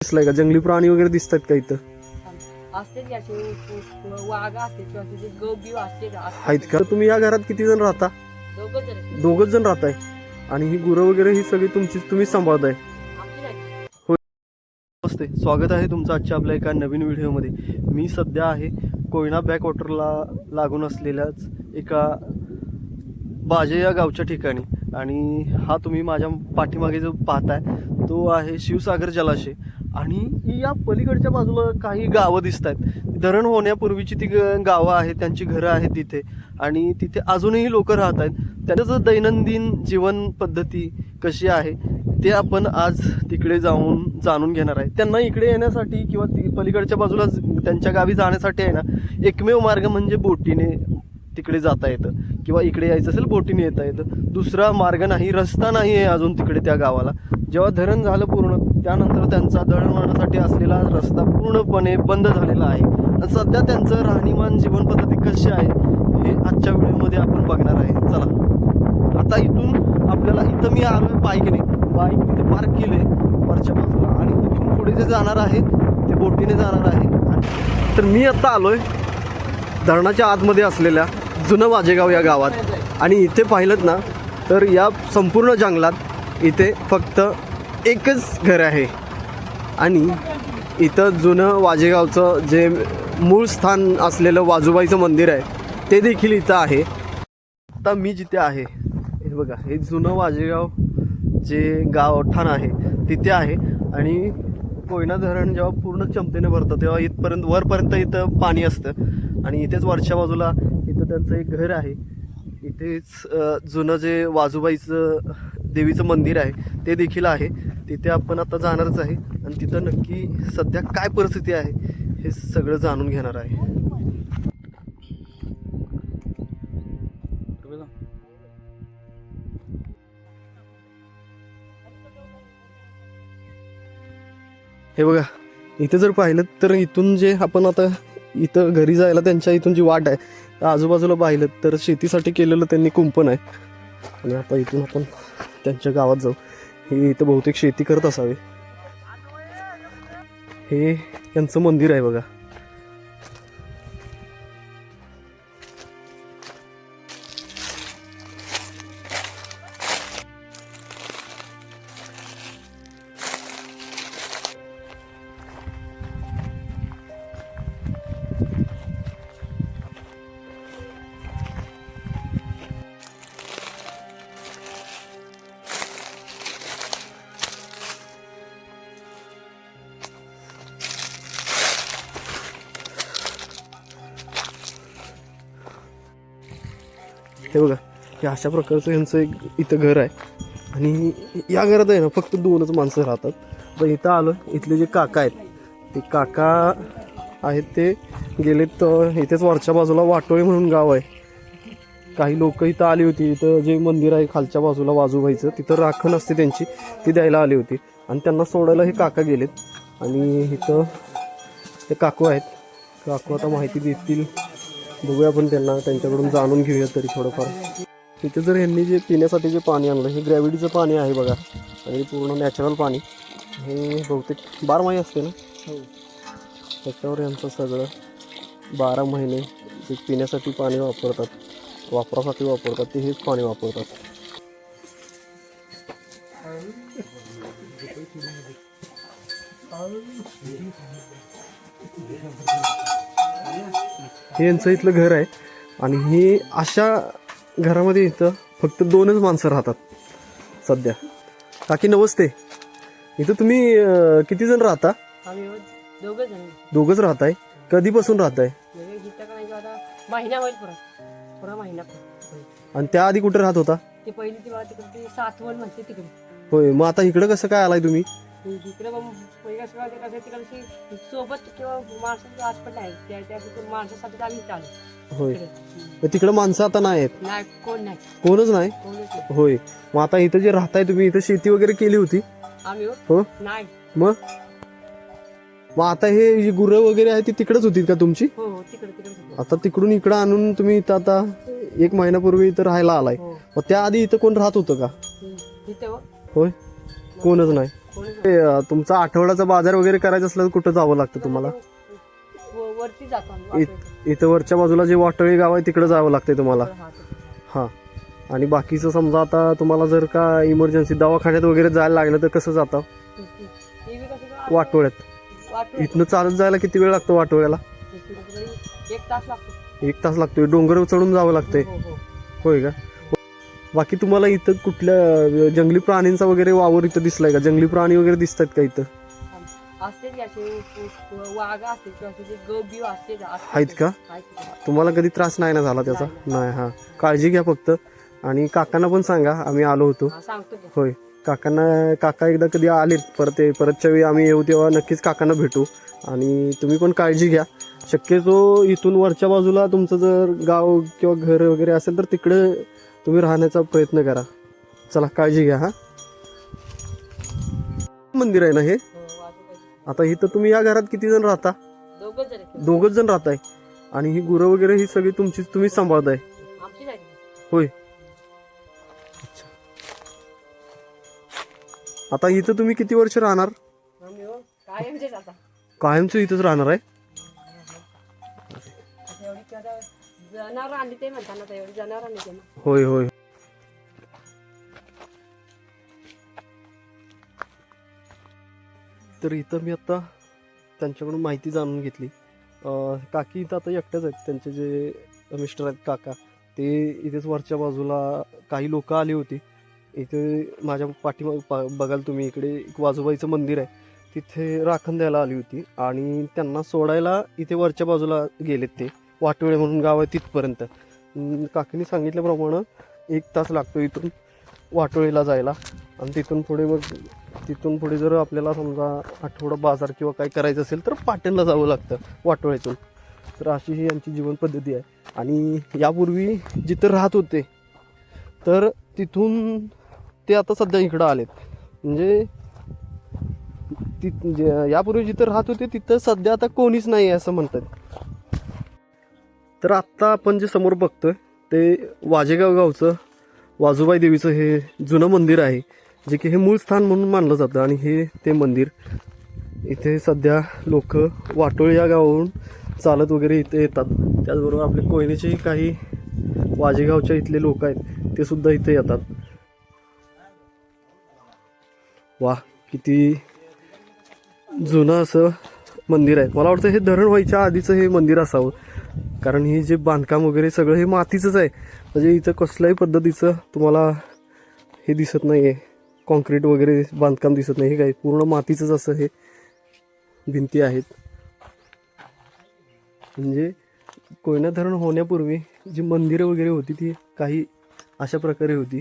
दिसलाय का? जंगली प्राणी वगैरे दिसतात का इथं? वाघ असते किंवा असते आहेत का? तुम्ही या घरात किती जण राहता? दोघं जण दोघच जण राहताय? आणि ही गुरं वगैरे ही सगळी तुमचीच तुम्हीच सांभाळताय? आमची नाही नमस्ते. स्वागत आहे तुमचं आजच्या आपल्या एका नवीन व्हिडिओमध्ये. मी सध्या आहे कोयना बॅकवॉटरला लागून असलेल्याच एका बाजे या गावच्या ठिकाणी. आणि हा तुम्ही माझ्या पाठीमागे जो पाहताय तो आहे शिवसागर जलाशय. आणि या पलीकडच्या बाजूला काही गावं दिसत आहेत धरण होण्यापूर्वीची ती ग- गावं आहेत त्यांची घरं आहेत तिथे. आणि तिथे अजूनही लोक राहत आहेत. त्यांचं दैनंदिन जीवन पद्धती कशी आहे ते आपण आज तिकडे जाऊन जाणून घेणार आहे. त्यांना इकडे येण्यासाठी किंवा ती पलीकडच्या बाजूला त्यांच्या गावी जाण्यासाठी आहे ना एकमेव मार्ग म्हणजे बोटीने तिकडे जाता येतं. किंवा इकडे यायचं असेल बोटीने येता येतं. दुसरा मार्ग नाही रस्ता नाही आहे अजून तिकडे त्या गावाला. जेव्हा धरण झालं पूर्ण त्यानंतर त्यांचा दळणवळणासाठी असलेला रस्ता पूर्णपणे बंद झालेला आहे. आणि सध्या त्यांचं राहणीमान जीवनपद्धती कशी आहे हे आजच्या व्हिडिओमध्ये आपण बघणार आहे. चला. आता इथून आपल्याला इथं मी आलो आहे बाईकने. बाईक तिथे पार्क केले वरच्या बाजूला. आणि इथून पुढे जे जाणार आहे ते बोटीने जाणार आहे. तर मी आत्ता आलो आहे धरणाच्या आतमध्ये असलेल्या जुनं वाजेगाव या गावात. आणि इथे पाहिलं ना तर या संपूर्ण जंगलात इथे फक्त एकच घर आहे. आणि इथं जुनं वाजेगावचं जे मूळ स्थान असलेलं वाजूबाईचं मंदिर आहे ते देखील इथं आहे. आता मी जिथे आहे हे बघा हे जुनं वाजेगाव जे गावठाण आहे तिथे आहे. आणि कोयना धरण जेव्हा पूर्ण क्षमतेने भरतं तेव्हा इथपर्यंत वरपर्यंत इथं पाणी असतं. आणि इथेच वरच्या बाजूला त्यांचं एक घर आहे. इथेच जुनं जे वाजूबाईचं देवीचं मंदिर आहे ते देखील आहे. तिथे आपण आता जाणारच आहे. आणि तिथं नक्की सध्या काय परिस्थिती आहे हे सगळं जाणून घेणार आहे. हे बघा इथे जर पाहिलं तर इथून जे आपण आता इथं घरी जायला त्यांच्या इथून जी वाट आहे आजूबाजूला पाहिलं तर शेतीसाठी केलेलं त्यांनी कुंपण आहे. आणि आता इथून आपण त्यांच्या गावात जाऊ. हे इथं बहुतेक शेती करत असावे. हे यांचं मंदिर आहे बघा. हे बघा हे अशा प्रकारचं यांचं एक इथं घर आहे. आणि या घरात आहे ना फक्त दोनच माणसं राहतात. तर इथं आलं इथले जे काका आहेत ते काका आहेत ते गेलेत इथेच वरच्या बाजूला वाटोळे म्हणून गाव आहे. काही लोक इथं आली होती इथं जे मंदिर आहे खालच्या बाजूला वाजूबाईचं तिथं राखण असते त्यांची ती द्यायला आली होती. आणि त्यांना सोडायला हे काका गेलेत. आणि इथं ते काकू आहेत. काकू आता माहिती देतील. बघूया आपण त्यांना त्यांच्याकडून जाणून घेऊया तरी थोडंफार. तिथे जर ह्यांनी जे पिण्यासाठी जे पाणी आणलं हे ग्रॅव्हिटीचं पाणी आहे बघा. आणि पूर्ण नॅचरल पाणी. हे बहुतेक बारमाही असते ना? त्याच्यावर यांचं सगळं बारा महिने जे पिण्यासाठी पाणी वापरतात वापरासाठी वापरतात ते हेच पाणी वापरतात. हे यांचं इथलं घर आहे. आणि हे अशा घरामध्ये इथं फक्त दोनच माणसं राहतात सध्या. काकी नमस्ते. इथं तुम्ही किती जण राहता? दोघंच राहताय? कधीपासून राहताय. आणि त्याआधी कुठे राहत होता? होय मग आता इकडं कसं काय आलाय तुम्ही? ते कसं तिकडे सोबत किंवा माणसाचं हॉस्पिटल आहे त्या त्या तिकडे माणसासाठी आम्ही इथं आलो होय. इकडे. मग तिकडं माणसं आता नाही आहेत नाही कोण नाही. कोणच नाही? कोणच नाही. होय. मग आता इथं जे राहताय तुम्ही इथं शेती वगैरे केली होती? आम्ही हो? हो? नाही. मग? मग आता हे जी गुरं वगैरे आहे ती तिकडच होती का तुमची? हो हो तिकडे तिकडे होतो. आता तिकडून इकडं आणून तुम्ही इथं आता एक महिन्यापूर्वी इथं राहायला आलाय. हो. मग त्याआधी इथं कोण राहत होतं का? इथे हो. होय. कोणच नाही. ते, अं, तुमचा आठवड्याचा बाजार वगैरे करायचा असलं तर कुठं जावं लागतं तुम्हाला? व- वरती जातो आम्ही इत-. इथं वरच्या बाजूला जे वाटळी गाव आहे तिकडे जावं लागतंय तुम्हाला? हा, तिथे. हां. आणि बाकीचं समजा आता तुम्हाला जर का इमर्जन्सी दवाखान्यात वगैरे जायला लागलं तर कसं जातं? ती बी कसं का- वाटोळ्यात. इथनं चालत जायला किती वेळ लागतो वाटोळ्याला? एक तास लागतो. एक तास लागतोय. डोंगर चढून जावं लागतंय. हो, हो. होय का? बाकी तुम्हाला इथं कुठल्या जंगली प्राणींचा वगैरे वावर इथं दिसलाय का? जंगली प्राणी वगैरे दिसतात का इथं? असते वाघ असते असते आहेत का? तुम्हाला कधी त्रास नाही ना झाला त्याचा? नाही, हा. काळजी घ्या फक्त. आणि काकांना पण सांगा आम्ही आलो होतो. होय. काकांना काका एकदा कधी आलेत परत परतच्या वेळी आम्ही येऊ तेव्हा नक्कीच काकांना भेटू. आणि तुम्ही पण काळजी घ्या. शक्यतो इथून वरच्या बाजूला तुमचं जर गाव किंवा घर वगैरे असेल तर तिकडे तुम्ही राहण्याचा प्रयत्न करा. चला काळजी घ्या हा. मंदिर आहे ना हे? आता इथं तुम्ही या घरात किती जण राहता? दोघच जण राहताय. आणि ही गुरं वगैरे ही सगळी तुमचीच तुम्हीच सांभाळताय. होय. आता इथं तुम्ही किती वर्ष राहणार? हो कायमचं इथंच राहणार आहे? जनावर आणली ते म्हणताना आता एवढी जनावर आणली ते ना होय होय. तर इथं मी आता त्यांच्याकडून माहिती जाणून घेतली. अं, काकी इथं आता एकट्याच आहेत. त्यांचे जे मिस्टर आहेत काका ते इथेच वरच्या बाजूला काही लोक आली होती. इथे माझ्या पाठीमाग पा बघाल तुम्ही इकडे एक वाजोबाईचं मंदिर आहे. तिथे राखण द्यायला आली होती आणि त्यांना सोडायला इथे वरच्या बाजूला गेलेत ते. वाटोळे म्हणून गाव आहे तिथपर्यंत. काकीनी काकीने सांगितल्याप्रमाणे एक तास लागतो इथून वाटोळीला जायला. आणि तिथून पुढे मग तिथून पुढे जर आपल्याला समजा आठवडा बाजार किंवा काय करायचं असेल तर पाटणला जावं लागतं वाटोळ्यातून तर अशी ही यांची जीवनपद्धती आहे. आणि यापूर्वी जिथं राहत होते तर तिथून ते आता सध्या इकडं आलेत. म्हणजे ति यापूर्वी जिथं राहत होते तिथं सध्या आता कोणीच नाही आहे असं म्हणतात. तर आत्ता आपण जे समोर बघतोय ते वाजेगाव गावचं वाजूबाई देवीचं हे जुनं मंदिर आहे जे की हे मूळ स्थान म्हणून मानलं जातं आणि हे ते मंदिर इथे सध्या लोक वाटोळी या गावावरून चालत वगैरे इथे येतात. त्याचबरोबर आपले कोयनेचेही काही वाजेगावच्या इथले लोक आहेत ते सुद्धा इथे येतात. वा किती जुनं असं मंदिर आहे. मला वाटतं हे धरण व्हायच्या आधीचं हे मंदिर असावं. कारण हे जे बांधकाम वगैरे सगळं हे मातीचंच आहे. म्हणजे इथं कसल्याही पद्धतीचं तुम्हाला हे दिसत नाही आहे कॉन्क्रीट वगैरे बांधकाम दिसत नाही. हे काय पूर्ण मातीचंच असं हे भिंती आहेत. म्हणजे कोयना धरण होण्यापूर्वी जी मंदिरं वगैरे होती ती काही अशा प्रकारे होती.